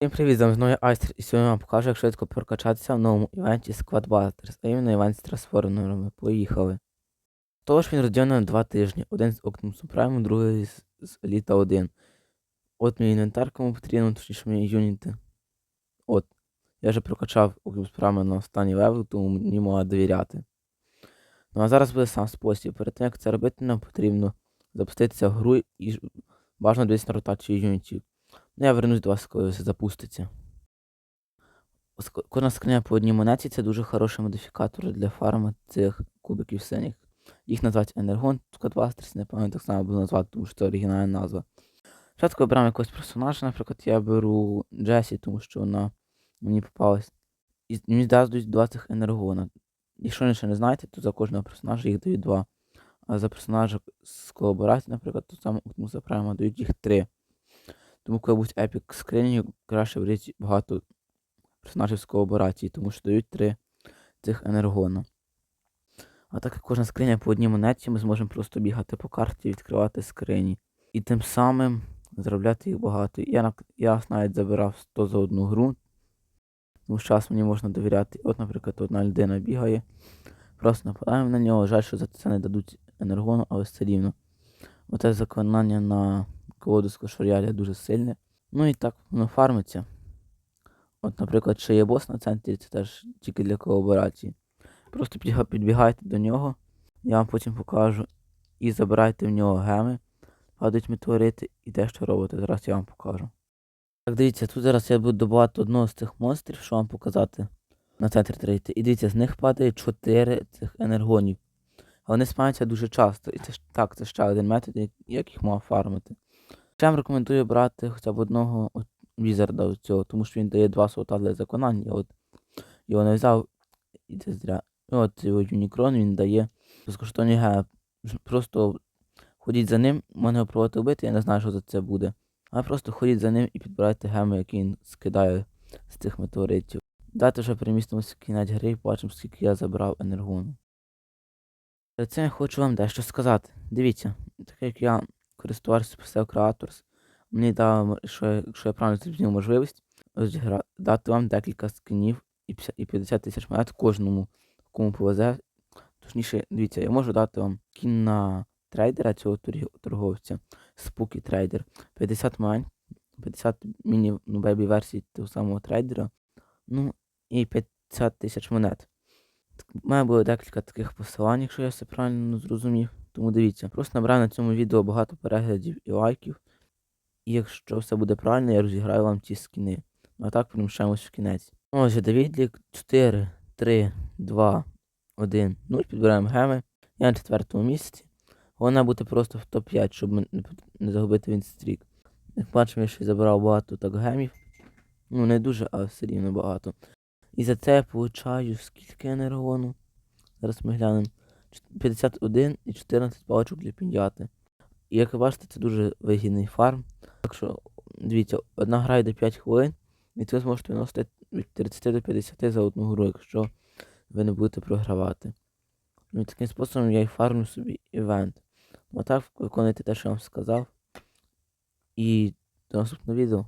Всім привіт, за мною Айстер, і сьогодні вам покажу, як швидко прокачатися в новому івенті Squad Busters, а іменно івент з трансформерами. Поїхали. Тож він розділений на два тижні. Один з Optimus Prime, другий з, з Elite 1. От мій інвентар, кому потрібно, точніше мої юніти. От. Я вже прокачав Optimus Prime на останній левел, тому мені можна довіряти. Ну а зараз буде сам спосіб. Перед тим, як це робити, нам потрібно запуститися в гру і бажано дивитися на ротацію юнітів. Ну, я вернусь до вас, коли все запуститься. Кожна скриня по одній монеті це дуже хороший модифікатор для фарми цих кубиків синіх. Їх назвати Енергон Скотбастерс, напевно, так само буду назвати, тому що це оригінальна назва. Спочатку обрав якогось персонажа, наприклад, я беру Джесі, тому що вона мені попалась. І мені дадуть два цих енергона. Якщо ви ще не знаєте, то за кожного персонажа їх дають два. А за персонажа з колаборації, наприклад, то саме Оптимуса Прайма дають їх три. Тому коли будуть епік скрині, краще беріть багато персонажів з колаборації, тому що дають три цих енергона. А так як кожна скриня по одній монеті, ми зможемо просто бігати по карті відкривати скрині. І тим самим заробляти їх багато. Я, я навіть забирав 100 за одну гру. Тому що час мені можна довіряти. От, наприклад, одна людина бігає. Просто нападаємо на нього. Жаль, що за це не дадуть енергону, але все рівно. Оте заклинання на колоду з кошоряля дуже сильне. Ну і так воно фармиться. От, наприклад, ще є бос на центрі, це теж тільки для колаборації. Просто підбігайте до нього, я вам потім покажу. І забирайте в нього геми, падають метеорити і те, що робите. Зараз я вам покажу. Так, дивіться, тут зараз я буду добувати одного з цих монстрів, що вам показати на центр трейти. І дивіться, з них падає 4 цих енергонів. Вони спавняться дуже часто. І це ж так, це ще один метод, як, їх можна фармити. Ще рекомендую брати хоча б одного візарда цього, тому що він дає два слота для законання. От його не взяв, і це зря. От його Юнікрон він дає безкоштовні. Ж- Просто ходіть за ним, мене пробувати вбити, я не знаю, що за це буде. А просто ходіть за ним і підбирайте геми, які він скидає з цих метеоритів. Дати вже перемістимося в кінець гри і побачимо, скільки я забрав енергону. Перед цим я хочу вам дещо сказати. Дивіться, так як я користувався Specel Creators, мені дав, що, якщо я правильно зрозумів можливість, дати вам декілька скинів і 50 тисяч монет кожному, кому повезе. Точніше, дивіться, я можу дати вам кін на трейдера цього торговця, Spooky Trader, 50 монет, 50 міні ну, бейбі версій того самого трейдера, ну і 50 тисяч монет. У мене було декілька таких посилань, якщо я все правильно зрозумів. Тому дивіться, просто набираю на цьому відео багато переглядів і лайків. І якщо все буде правильно, я розіграю вам ці скіни. А так переміщаємось в кінець. Отже, Давідлік 4, 3, 2, 1, 0. Підбираємо геми. Я на четвертому місці. Головне бути просто в топ-5, щоб не, загубити вінстрік. Як бачимо, я ще й забирав багато так гемів. Ну, не дуже, але все рівно багато. І за це я получаю скільки енергону. Зараз ми глянемо. Чт- 51 і 14 паличок для підняти. І як ви бачите, це дуже вигідний фарм. Так що, дивіться, одна гра йде 5 хвилин, і ви зможете виносити від 30 до 50 за одну гру, якщо ви не будете програвати. Ну і таким способом я і фармлю собі івент. Отак виконуйте те, що я вам сказав. І до наступного відео.